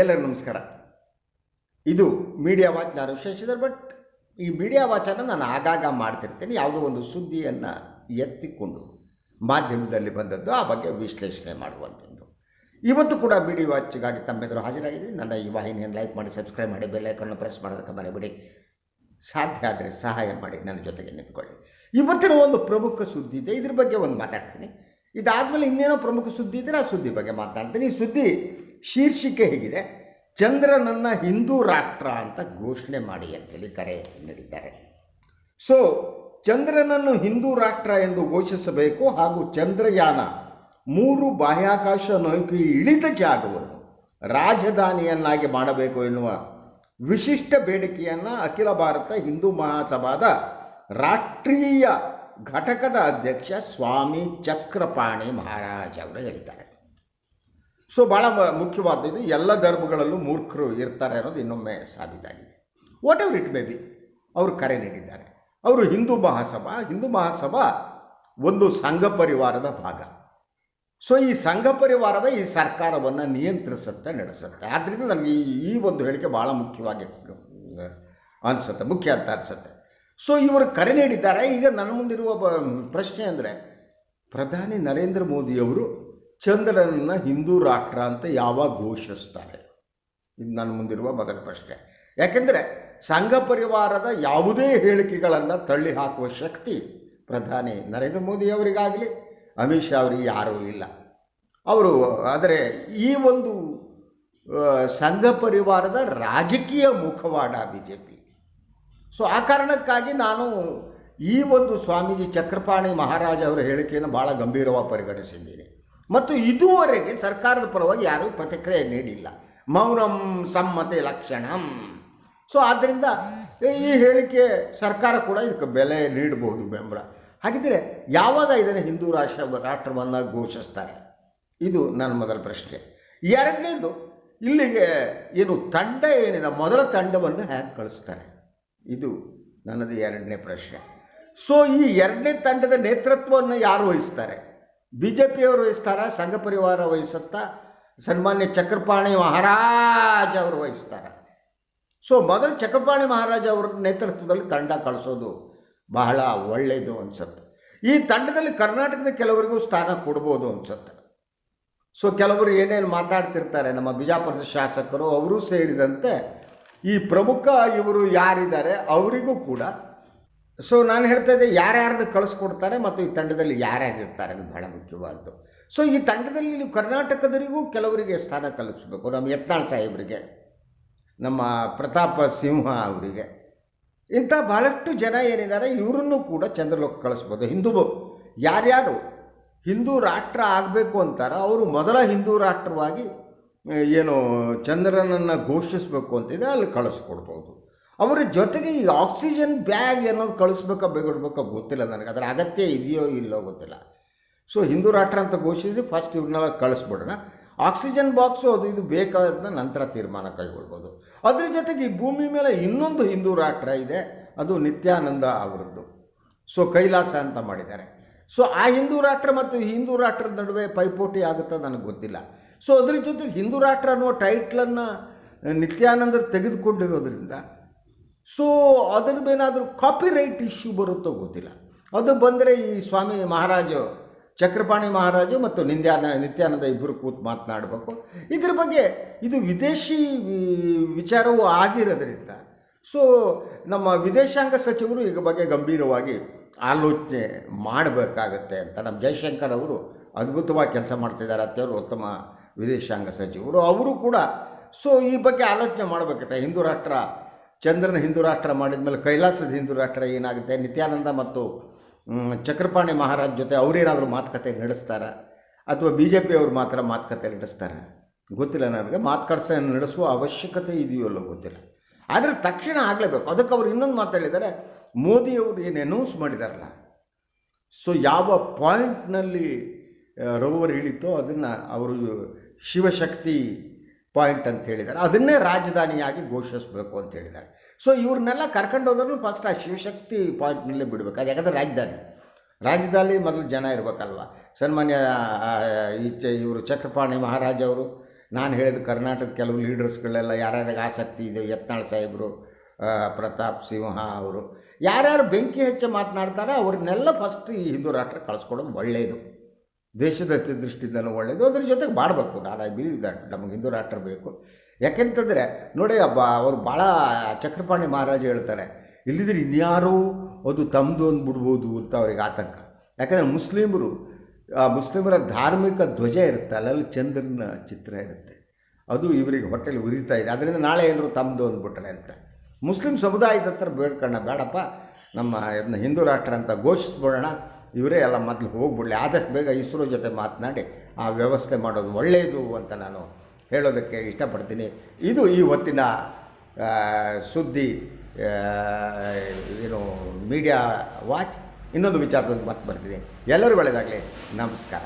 ಎಲ್ಲರಿಗೂ ನಮಸ್ಕಾರ. ಇದು ಮೀಡಿಯಾ ವಾಚ್ ನಾನು ವಿಶೇಷಿದ್ದಾರೆ ಬಟ್ ಈ ಮೀಡಿಯಾ ವಾಚನ್ನು ನಾನು ಆಗಾಗ ಮಾಡ್ತಿರ್ತೀನಿ. ಯಾವುದೋ ಒಂದು ಸುದ್ದಿಯನ್ನು ಎತ್ತಿಕೊಂಡು ಮಾಧ್ಯಮದಲ್ಲಿ ಬಂದದ್ದು, ಆ ಬಗ್ಗೆ ವಿಶ್ಲೇಷಣೆ ಮಾಡುವಂಥದ್ದು. ಇವತ್ತು ಕೂಡ ಮೀಡಿಯಾ ವಾಚ್ಗಾಗಿ ತಮ್ಮೆದುರು ಹಾಜರಾಗಿದ್ದೀನಿ ನನ್ನ ಈ ವಾಹಿನಿಯನ್ನು ಲೈಕ್ ಮಾಡಿ ಸಬ್ಸ್ಕ್ರೈಬ್ ಮಾಡಿ ಬೆಲ್ಲೈಕನ್ನು ಪ್ರೆಸ್ ಮಾಡೋದಕ್ಕೆ ಮರೆಬಿಡಿ ಸಾಧ್ಯ ಆದರೆ ಸಹಾಯ ಮಾಡಿ, ನನ್ನ ಜೊತೆಗೆ ನಿಂತ್ಕೊಳ್ಳಿ. ಇವತ್ತಿನ ಒಂದು ಪ್ರಮುಖ ಸುದ್ದಿ ಇದೆ. ಇದ್ರ ಬಗ್ಗೆ ಒಂದು ಮಾತಾಡ್ತೀನಿ. ಇದಾದಮೇಲೆ ಇನ್ನೇನೋ ಪ್ರಮುಖ ಸುದ್ದಿ ಇದ್ದರೆ ಆ ಸುದ್ದಿ ಬಗ್ಗೆ ಮಾತಾಡ್ತೀನಿ. ಈ ಸುದ್ದಿ ಶೀರ್ಷಿಕೆ ಹೇಗಿದೆ. ಚಂದ್ರನನ್ನು ಹಿಂದೂ ರಾಷ್ಟ್ರ ಅಂತ ಘೋಷಣೆ ಮಾಡಿ ಅಂತೇಳಿ ಕರೆ ನೀಡಿದ್ದಾರೆ. ಸೊ ಚಂದ್ರನನ್ನು ಹಿಂದೂ ರಾಷ್ಟ್ರ ಎಂದು ಘೋಷಿಸಬೇಕು ಹಾಗೂ ಚಂದ್ರಯಾನ ಮೂರು ಬಾಹ್ಯಾಕಾಶ ನೌಕೆ ಇಳಿದ ಜಾಗವನ್ನು ರಾಜಧಾನಿಯನ್ನಾಗಿ ಮಾಡಬೇಕು ಎನ್ನುವ ವಿಶಿಷ್ಟ ಬೇಡಿಕೆಯನ್ನು ಅಖಿಲ ಭಾರತ ಹಿಂದೂ ಮಹಾಸಭಾದ ರಾಷ್ಟ್ರೀಯ ಘಟಕದ ಅಧ್ಯಕ್ಷ ಸ್ವಾಮಿ ಚಕ್ರಪಾಣಿ ಮಹಾರಾಜ್ ಅವರು ಹೇಳಿದ್ದಾರೆ. ಸೊ ಭಾಳ ಮುಖ್ಯವಾದದ್ದು ಎಲ್ಲ ಧರ್ಮಗಳಲ್ಲೂ ಮೂರ್ಖರು ಇರ್ತಾರೆ ಅನ್ನೋದು ಇನ್ನೊಮ್ಮೆ ಸಾಬೀತಾಗಿದೆ. Whatever it may be ಅವರು ಕರೆ ನೀಡಿದ್ದಾರೆ. ಅವರು ಹಿಂದೂ ಮಹಾಸಭಾ ಹಿಂದೂ ಮಹಾಸಭಾ ಒಂದು ಸಂಘ ಪರಿವಾರದ ಭಾಗ. ಸೊ ಈ ಸಂಘ ಪರಿವಾರವೇ ಈ ಸರ್ಕಾರವನ್ನು ನಿಯಂತ್ರಿಸುತ್ತೆ, ನಡೆಸುತ್ತೆ. ಆದ್ದರಿಂದ ನನಗೆ ಈ ಒಂದು ಹೇಳಿಕೆ ಭಾಳ ಮುಖ್ಯವಾಗಿ ಅನಿಸುತ್ತೆ, ಮುಖ್ಯ ಅಂತ ಅನಿಸುತ್ತೆ. ಸೊ ಇವರು ಕರೆ ನೀಡಿದ್ದಾರೆ. ಈಗ ನನ್ನ ಮುಂದಿರುವ ಪ್ರಶ್ನೆ ಅಂದರೆ ಪ್ರಧಾನಿ ನರೇಂದ್ರ ಮೋದಿಯವರು ಚಂದ್ರನನ್ನು ಹಿಂದೂ ರಾಷ್ಟ್ರ ಅಂತ ಯಾವಾಗ ಘೋಷಿಸ್ತಾರೆ? ಇದು ನನ್ನ ಮುಂದಿರುವ ಮೊದಲ ಪ್ರಶ್ನೆ. ಯಾಕೆಂದರೆ ಸಂಘ ಪರಿವಾರದ ಯಾವುದೇ ಹೇಳಿಕೆಗಳನ್ನು ತಳ್ಳಿ ಹಾಕುವ ಶಕ್ತಿ ಪ್ರಧಾನಿ ನರೇಂದ್ರ ಮೋದಿ ಅವರಿಗಾಗಲಿ, ಅಮಿತ್ ಶಾ ಅವರಿಗೆ ಯಾರೂ ಇಲ್ಲ. ಅವರು, ಆದರೆ ಈ ಒಂದು ಸಂಘ ಪರಿವಾರದ ರಾಜಕೀಯ ಮುಖವಾಡ ಬಿ ಜೆ ಪಿ ಸೊ, ಆ ಕಾರಣಕ್ಕಾಗಿ ನಾನು ಈ ಒಂದು ಸ್ವಾಮೀಜಿ ಚಕ್ರಪಾಣಿ ಮಹಾರಾಜ ಅವರ ಹೇಳಿಕೆಯನ್ನು ಭಾಳ ಗಂಭೀರವಾಗಿ ಪರಿಗಣಿಸಿದ್ದೀನಿ. ಮತ್ತು ಇದುವರೆಗೆ ಸರ್ಕಾರದ ಪರವಾಗಿ ಯಾರೂ ಪ್ರತಿಕ್ರಿಯೆ ನೀಡಿಲ್ಲ. ಮೌನಂ ಸಮ್ಮತಿ ಲಕ್ಷಣಂ. ಸೊ ಆದ್ದರಿಂದ ಈ ಹೇಳಿಕೆ ಸರ್ಕಾರ ಕೂಡ ಇದಕ್ಕೆ ಬೆಲೆ ನೀಡಬಹುದು ಬೆಂಬಲ. ಹಾಗಿದ್ದರೆ ಯಾವಾಗ ಇದನ್ನು ಹಿಂದೂ ರಾಷ್ಟ್ರ ರಾಷ್ಟ್ರವನ್ನು ಘೋಷಿಸ್ತಾರೆ? ಇದು ನನ್ನ ಮೊದಲ ಪ್ರಶ್ನೆ. ಎರಡನೇದು, ಇಲ್ಲಿಗೆ ಏನು ತಂಡ ಏನಿದೆ ಮೊದಲ ತಂಡವನ್ನು ಹ್ಯಾಕ್ ಕಳಿಸ್ತಾರೆ? ಇದು ನನ್ನದು ಎರಡನೇ ಪ್ರಶ್ನೆ. ಸೊ ಈ ಎರಡನೇ ತಂಡದ ನೇತೃತ್ವವನ್ನು ಯಾರು ವಹಿಸ್ತಾರೆ? ಬಿ ಜೆ ಪಿಯವರು ವಹಿಸ್ತಾರೆ ಸಂಘ ಪರಿವಾರ ವಹಿಸುತ್ತಾ ಸನ್ಮಾನ್ಯ ಚಕ್ರಪಾಣಿ ಮಹಾರಾಜ್ ಅವರು ವಹಿಸ್ತಾರೆ. ಸೊ ಮೊದಲು ಚಕ್ರಪಾಣಿ ಮಹಾರಾಜ ಅವರ ನೇತೃತ್ವದಲ್ಲಿ ತಂಡ ಕಳಿಸೋದು ಬಹಳ ಒಳ್ಳೆಯದು ಅನಿಸುತ್ತೆ. ಈ ತಂಡದಲ್ಲಿ ಕರ್ನಾಟಕದ ಕೆಲವರಿಗೂ ಸ್ಥಾನ ಕೊಡ್ಬೋದು ಅನಿಸುತ್ತೆ. ಸೊ ಕೆಲವರು ಏನೇನು ಮಾತಾಡ್ತಿರ್ತಾರೆ, ನಮ್ಮ ಬಿಜಾಪುರದ ಶಾಸಕರು, ಅವರು ಸೇರಿದಂತೆ ಈ ಪ್ರಮುಖ ಇವರು ಯಾರಿದ್ದಾರೆ, ಅವರಿಗೂ ಕೂಡ ಸೊ ನಾನು ಹೇಳ್ತಾ ಇದ್ದೆ ಯಾರ್ಯಾರನ್ನು ಕಳಿಸ್ಕೊಡ್ತಾರೆ ಮತ್ತು ಈ ತಂಡದಲ್ಲಿ ಯಾರ್ಯಾರಿರ್ತಾರೆ ಬಹಳ ಮುಖ್ಯವಾದ್ದು. ಸೊ ಈ ತಂಡದಲ್ಲಿ ನೀವು ಕರ್ನಾಟಕದವರಿಗೂ ಕೆಲವರಿಗೆ ಸ್ಥಾನ ಕಲ್ಪಿಸಬೇಕು ನಮ್ಮ ಯತ್ನಾಳ್ ಸಾಹೇಬರಿಗೆ, ನಮ್ಮ ಪ್ರತಾಪ ಸಿಂಹ ಅವರಿಗೆ. ಇಂಥ ಬಹಳಷ್ಟು ಜನ ಏನಿದ್ದಾರೆ, ಇವರನ್ನು ಕೂಡ ಚಂದ್ರಲೋಕ ಕಳಿಸ್ಬೋದು. ಹಿಂದೂ ಯಾರ್ಯಾರು ಹಿಂದೂ ರಾಷ್ಟ್ರ ಆಗಬೇಕು ಅಂತಾರೋ, ಅವರು ಮೊದಲ ಹಿಂದೂ ರಾಷ್ಟ್ರವಾಗಿ, ಏನು, ಚಂದ್ರನನ್ನು ಘೋಷಿಸಬೇಕು ಅಂತಿದೆ, ಅಲ್ಲಿ ಕಳಿಸ್ಕೊಡ್ಬೋದು. ಅವರ ಜೊತೆಗೆ ಈ ಆಕ್ಸಿಜನ್ ಬ್ಯಾಗ್ ಅನ್ನೋದು ಕಳಿಸ್ಬೇಕಾ ಬೇಗಡ್ಬೇಕಾ ಗೊತ್ತಿಲ್ಲ ನನಗೆ. ಅದರ ಅಗತ್ಯ ಇದೆಯೋ ಇಲ್ಲೋ ಗೊತ್ತಿಲ್ಲ. ಸೊ ಹಿಂದೂ ರಾಷ್ಟ್ರ ಅಂತ ಘೋಷಿಸಿ ಫಸ್ಟ್ ಇವ್ರನ್ನೆಲ್ಲ ಕಳಿಸ್ಬಿಡೋಣ. ಆಕ್ಸಿಜನ್ ಬಾಕ್ಸು ಅದು ಇದು ಬೇಕಾದ ನಂತರ ತೀರ್ಮಾನ ಕೈಗೊಳ್ಬೋದು. ಅದ್ರ ಜೊತೆಗೆ ಈ ಭೂಮಿ ಮೇಲೆ ಇನ್ನೊಂದು ಹಿಂದೂ ರಾಷ್ಟ್ರ ಇದೆ, ಅದು ನಿತ್ಯಾನಂದ ಅವರದ್ದು. ಸೊ ಕೈಲಾಸ ಅಂತ ಮಾಡಿದ್ದಾರೆ. ಸೊ ಆ ಹಿಂದೂ ರಾಷ್ಟ್ರ ಮತ್ತು ಹಿಂದೂ ರಾಷ್ಟ್ರದ ನಡುವೆ ಪೈಪೋಟಿ ಆಗುತ್ತೆ ನನಗೆ ಗೊತ್ತಿಲ್ಲ. ಸೊ ಅದ್ರ ಜೊತೆಗೆ ಹಿಂದೂ ರಾಷ್ಟ್ರ ಅನ್ನುವ ಟೈಟ್ಲನ್ನು ನಿತ್ಯಾನಂದರು ತೆಗೆದುಕೊಂಡಿರೋದ್ರಿಂದ ಸೊ ಅದ್ರ ಕಾಪಿ ಕಾಪಿರೈಟ್ ಇಶ್ಯೂ ಬರುತ್ತೋ ಗೊತ್ತಿಲ್ಲ. ಅದು ಬಂದರೆ ಈ ಸ್ವಾಮಿ ಮಹಾರಾಜು, ಚಕ್ರಪಾಣಿ ಮಹಾರಾಜು ಮತ್ತು ನಿಂದ್ಯಾನ, ನಿತ್ಯಾನಂದ ಇಬ್ಬರು ಕೂತು ಮಾತನಾಡಬೇಕು. ಇದ್ರ ಬಗ್ಗೆ ಇದು ವಿದೇಶಿ ವಿಚಾರವೂ ಆಗಿರೋದ್ರಿಂದ ಸೊ ನಮ್ಮ ವಿದೇಶಾಂಗ ಸಚಿವರು ಈಗ ಬಗ್ಗೆ ಗಂಭೀರವಾಗಿ ಆಲೋಚನೆ ಮಾಡಬೇಕಾಗತ್ತೆ ಅಂತ ನಮ್ಮ ಜಯಶಂಕರ್ ಅವರು ಅದ್ಭುತವಾಗಿ ಕೆಲಸ ಮಾಡ್ತಿದ್ದಾರೆ ಅತ್ಯವರು ಉತ್ತಮ ವಿದೇಶಾಂಗ ಸಚಿವರು. ಅವರು ಕೂಡ ಸೊ ಈ ಬಗ್ಗೆ ಆಲೋಚನೆ ಮಾಡಬೇಕತ್ತೆ ಹಿಂದೂ ರಾಷ್ಟ್ರ ಚಂದ್ರನ ಹಿಂದೂ ರಾಷ್ಟ್ರ ಮಾಡಿದ ಮೇಲೆ ಕೈಲಾಸದ ಹಿಂದೂ ರಾಷ್ಟ್ರ ಏನಾಗುತ್ತೆ? ನಿತ್ಯಾನಂದ ಮತ್ತು ಚಕ್ರಪಾಣಿ ಮಹಾರಾಜ್ ಜೊತೆ ಅವರೇನಾದರೂ ಮಾತುಕತೆ ನಡೆಸ್ತಾರ? ಅಥವಾ ಬಿ ಜೆ ಪಿಯವರು ಮಾತ್ರ ಮಾತುಕತೆ ನಡೆಸ್ತಾರೆ? ಗೊತ್ತಿಲ್ಲ ನನಗೆ. ಮಾತುಕತೆ ನಡೆಸುವ ಅವಶ್ಯಕತೆ ಇದೆಯೋ ಅಲ್ಲೋ ಗೊತ್ತಿಲ್ಲ. ಆದರೆ ತಕ್ಷಣ ಆಗಲೇಬೇಕು. ಅದಕ್ಕೆ ಅವರು ಇನ್ನೊಂದು ಮಾತಾಡಿದ್ದಾರೆ ಮೋದಿಯವರು ಏನು ಅನೌನ್ಸ್ ಮಾಡಿದಾರಲ್ಲ ಸೊ ಯಾವ ಪಾಯಿಂಟ್ನಲ್ಲಿ ರೋವರ್ ಇಳಿತೋ ಅದನ್ನು ಅವರು ಶಿವಶಕ್ತಿ ಪಾಯಿಂಟ್ ಅಂತ ಹೇಳಿದ್ದಾರೆ. ಅದನ್ನೇ ರಾಜಧಾನಿಯಾಗಿ ಘೋಷಿಸಬೇಕು ಅಂತ ಹೇಳಿದ್ದಾರೆ. ಸೊ ಇವ್ರನ್ನೆಲ್ಲ ಕರ್ಕೊಂಡು ಹೋದ್ರು ಫಸ್ಟ್ ಆ ಶಿವಶಕ್ತಿ ಪಾಯಿಂಟ್ನಲ್ಲೇ ಬಿಡಬೇಕು. ಅದು ಯಾಕಂದರೆ ರಾಜಧಾನಿ. ರಾಜ್ಯದಲ್ಲಿ ಮೊದಲು ಜನ ಇರಬೇಕಲ್ವ? ಸನ್ಮಾನ್ಯ ಈಚೆ ಇವರು ಚಕ್ರಪಾಣಿ ಮಹಾರಾಜ ಅವರು, ನಾನು ಹೇಳಿದ ಕರ್ನಾಟಕದ ಕೆಲವು ಲೀಡರ್ಸ್ಗಳೆಲ್ಲ ಯಾರ್ಯಾರಿಗೆ ಆಸಕ್ತಿ ಇದೆ? ಯತ್ನಾಳ್ ಸಾಹೇಬರು ಪ್ರತಾಪ್ ಸಿಂಹ ಅವರು. ಯಾರ್ಯಾರು ಬೆಂಕಿ ಹೆಚ್ಚು ಮಾತನಾಡ್ತಾರೆ ಅವ್ರನ್ನೆಲ್ಲ ಫಸ್ಟ್ ಈ ಹಿಂದೂ ರಾಷ್ಟ್ರ ಕಳಿಸ್ಕೊಡೋದು ಒಳ್ಳೆಯದು ದೇಶದ ದೃಷ್ಟಿಯಿಂದ ದೃಷ್ಟಿಯಿಂದಲೂ ಒಳ್ಳೆಯದು ಅದ್ರ ಜೊತೆಗೆ ಮಾಡಬೇಕು. ನಾನು ಐ ಬಿಲೀವ್ ದಟ್ ನಮಗೆ ಹಿಂದೂ ರಾಷ್ಟ್ರ ಬೇಕು. ಯಾಕೆಂತಂದರೆ, ನೋಡಿ ಅಬ್ಬ, ಅವರು ಭಾಳ ಚಕ್ರಪಾಣಿ ಮಹಾರಾಜ ಹೇಳ್ತಾರೆ ಇಲ್ಲಿದ್ರೆ ಇನ್ಯಾರೂ ಅದು ತಮ್ಮದು ಅಂದ್ಬಿಡ್ಬೋದು ಅಂತ ಅವ್ರಿಗೆ ಆತಂಕ. ಯಾಕಂದರೆ ಮುಸ್ಲಿಮರು ಮುಸ್ಲಿಮರ ಧಾರ್ಮಿಕ ಧ್ವಜ ಇರುತ್ತೆ, ಅಲ್ಲಲ್ಲಿ ಚಂದ್ರನ ಚಿತ್ರ ಇರುತ್ತೆ. ಅದು ಇವರಿಗೆ ಹೊಟ್ಟೆಲಿ ಉರಿತಾ ಇದೆ. ಅದರಿಂದ ನಾಳೆ ಏನಾದ್ರು ತಮ್ಮದು ಅಂದ್ಬಿಟ್ರೆ ಅಂತ. ಮುಸ್ಲಿಂ ಸಮುದಾಯದ ಹತ್ರ ಬೇಡ್ಕಣ್ಣ, ಬೇಡಪ್ಪ. ನಮ್ಮ ಇದನ್ನ ಹಿಂದೂ ರಾಷ್ಟ್ರ ಅಂತ ಘೋಷಿಸ್ಬಿಡೋಣ. ಇವರೇ ಎಲ್ಲ ಮೊದಲು ಹೋಗ್ಬಿಡಲಿ. ಆದಷ್ಟು ಬೇಗ ಇಸ್ರೋ ಜೊತೆ ಮಾತನಾಡಿ ಆ ವ್ಯವಸ್ಥೆ ಮಾಡೋದು ಒಳ್ಳೆಯದು ಅಂತ ನಾನು ಹೇಳೋದಕ್ಕೆ ಇಷ್ಟಪಡ್ತೀನಿ. ಇದು ಈ ಹೊತ್ತಿನ ಸುದ್ದಿ ಏನು, ಮೀಡಿಯಾ ವಾಚ್. ಇನ್ನೊಂದು ವಿಚಾರದೊಂದು ಮತ್ತೆ ಬರ್ತೀನಿ ಎಲ್ಲರೂ ಒಳ್ಳೆಯದಾಗಲಿ ನಮಸ್ಕಾರ.